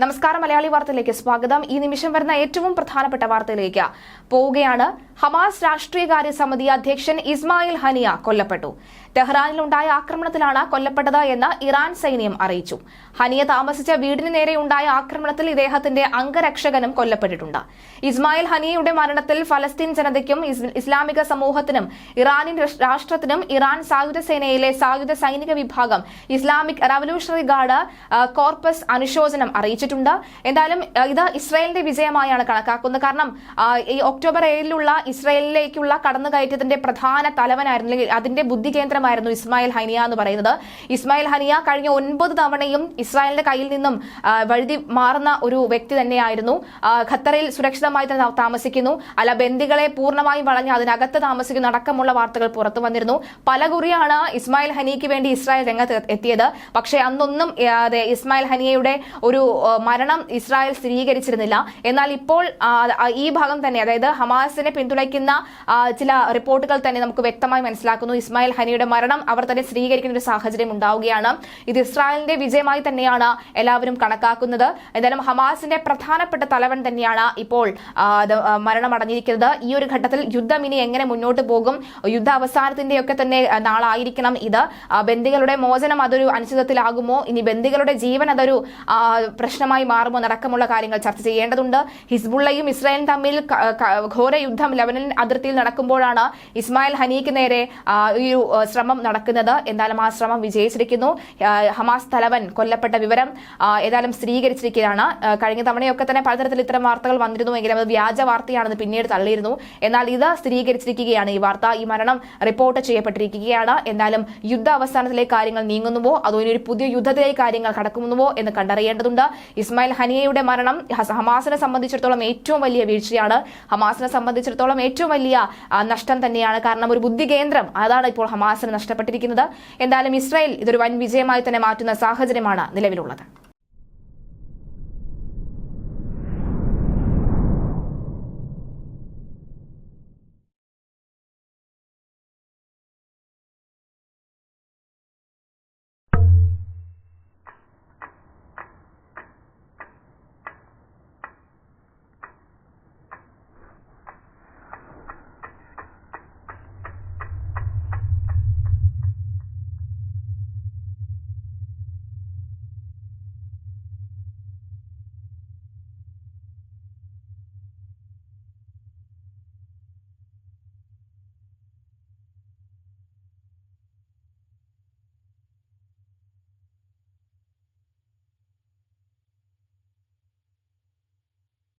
നമസ്കാരം മലയാളി വാർത്തയിലേക്ക് സ്വാഗതം. ഈ നിമിഷം വരുന്ന ഏറ്റവും പ്രധാനപ്പെട്ട വാർത്തയിലേക്ക് പോവുകയാണ്. ഹമാസ് രാഷ്ട്രീയകാര്യ സമിതി അധ്യക്ഷൻ ഇസ്മായിൽ ഹനിയ കൊല്ലപ്പെട്ടു. ടെഹ്റാനിലുണ്ടായ ആക്രമണത്തിലാണ് കൊല്ലപ്പെട്ടത് എന്ന് ഇറാൻ സൈന്യം അറിയിച്ചു. ഹനിയ താമസിച്ച വീടിന് നേരെ ഉണ്ടായ ആക്രമണത്തിൽ ഇദ്ദേഹത്തിന്റെ അംഗരക്ഷകനും കൊല്ലപ്പെട്ടിട്ടുണ്ട്. ഇസ്മായിൽ ഹനിയയുടെ മരണത്തിൽ ഫലസ്തീൻ ജനതയ്ക്കും ഇസ്ലാമിക സമൂഹത്തിനും ഇറാനിൻ രാഷ്ട്രത്തിനും ഇറാൻ സായുധ സേനയിലെ സായുധ സൈനിക വിഭാഗം ഇസ്ലാമിക് റവല്യൂഷണറി ഗാർഡ് കോർപ്പസ് അനുശോചനം അറിയിച്ചിട്ടുണ്ട് എന്തായാലും ഇത് ഇസ്രായേലിന്റെ വിജയമായാണ് കണക്കാക്കുന്നത്. കാരണം ഈ ഒക്ടോബർ ഏഴിലുള്ള ഇസ്രായേലിലേക്കുള്ള കടന്നുകയറ്റത്തിന്റെ പ്രധാന തലവനായിരുന്നു അല്ലെങ്കിൽ അതിന്റെ ബുദ്ധി കേന്ദ്രമായിരുന്നു ഇസ്മായിൽ ഹനിയ എന്ന് പറയുന്നത്. ഇസ്മായിൽ ഹനിയ കഴിഞ്ഞ ഒൻപത് തവണയും ഇസ്രായേലിന്റെ കയ്യിൽ നിന്നും വഴുതി മാറുന്ന ഒരു വ്യക്തി തന്നെയായിരുന്നു. ഖത്തറിൽ സുരക്ഷിതമായി തന്നെ താമസിക്കുന്നു. അല്ല ബന്ദികളെ പൂർണമായും വളഞ്ഞ് അതിനകത്ത് താമസിക്കുന്ന. അടക്കമുള്ള വാർത്തകൾ പുറത്തു വന്നിരുന്നു. പലകുറിയാണ് ഇസ്മായിൽ ഹനിക്ക് വേണ്ടി ഇസ്രായേൽ രംഗത്ത് എത്തിയത്. പക്ഷേ അന്നൊന്നും ഇസ്മായിൽ ഹനിയയുടെ ഒരു മരണം ഇസ്രായേൽ സ്ഥിരീകരിച്ചിരുന്നില്ല. എന്നാൽ ഇപ്പോൾ ഈ ഭാഗം തന്നെ അതായത് ഹമാസിനെ പിന്തുണയ്ക്കുന്ന ചില റിപ്പോർട്ടുകൾ തന്നെ നമുക്ക് വ്യക്തമായി മനസ്സിലാക്കുന്നു. ഇസ്മായിൽ ഹനിയുടെ മരണം അവർ തന്നെ സ്ഥിരീകരിക്കുന്ന ഒരു സാഹചര്യം ഉണ്ടാവുകയാണ്. ഇത് ഇസ്രായേലിന്റെ വിജയമായി തന്നെയാണ് എല്ലാവരും കണക്കാക്കുന്നത്. എന്തായാലും ഹമാസിന്റെ പ്രധാനപ്പെട്ട തലവൻ തന്നെയാണ് ഇപ്പോൾ മരണമടഞ്ഞിരിക്കുന്നത് ഈ ഒരു ഘട്ടത്തിൽ യുദ്ധം ഇനി എങ്ങനെ മുന്നോട്ട് പോകും? യുദ്ധ അവസാനത്തിന്റെ ഒക്കെ തന്നെ നാളായിരിക്കണം ഇത്. ബന്ദികളുടെ മോചനം അതൊരു അനിശ്ചിതത്തിലാകുമോ ഇനി ബന്ദികളുടെ ജീവൻ അതൊരു ആ, പ്രശ്നമായി മാറുമോ നടക്കമുള്ള കാര്യങ്ങൾ ചർച്ച ചെയ്യേണ്ടതുണ്ട്. ഹിസ്ബുള്ളയും ഇസ്രായേലും തമ്മിൽ ഘോര യുദ്ധം ലെബനൻ അതിർത്തിയിൽ നടക്കുമ്പോഴാണ് ഇസ്മായിൽ ഹനീക്ക് നേരെ ഈ ശ്രമം നടക്കുന്നത്. എന്തായാലും ആ ശ്രമം വിജയിച്ചിരിക്കുന്നു. ഹമാസ് തലവൻ കൊല്ലപ്പെട്ട വിവരം ഏതായാലും സ്ഥിരീകരിച്ചിരിക്കുകയാണ്. കഴിഞ്ഞ തവണയൊക്കെ തന്നെ പലതരത്തിൽ ഇത്തരം വാർത്തകൾ വന്നിരുന്നു എങ്കിലും അത് വ്യാജ വാർത്തയാണെന്ന് പിന്നീട് തള്ളിയിരുന്നു. എന്നാൽ ഇത് സ്ഥിരീകരിച്ചിരിക്കുകയാണ്. ഈ വാർത്ത ഈ മരണം റിപ്പോർട്ട് ചെയ്യപ്പെട്ടിരിക്കുകയാണ്. എന്നാലും യുദ്ധ അവസാനത്തിലേക്ക് കാര്യങ്ങൾ നീങ്ങുന്നുവോ? അതോ ഇനി ഒരു പുതിയ യുദ്ധത്തിലേക്ക് കാര്യങ്ങൾ കടക്കുന്നുവോ എന്ന് കണ്ടറിയേണ്ടതുണ്ട്. ഇസ്മായിൽ ഹനിയയുടെ മരണം ഹമാസിനെ സംബന്ധിച്ചിടത്തോളം ഏറ്റവും വലിയ വീഴ്ചയാണ്. ഹമാസിനെ സംബന്ധിച്ചിടത്തോളം ഏറ്റവും വലിയ നഷ്ടം തന്നെയാണ്. കാരണം ഒരു ബുദ്ധി കേന്ദ്രം അതാണ് ഇപ്പോൾ ഹമാസിന് നഷ്ടപ്പെട്ടിരിക്കുന്നത്. എന്തായാലും ഇസ്രായേൽ ഇതൊരു വൻ വിജയമായി തന്നെ മാറ്റുന്ന സാഹചര്യമാണ് നിലവിലുള്ളത്.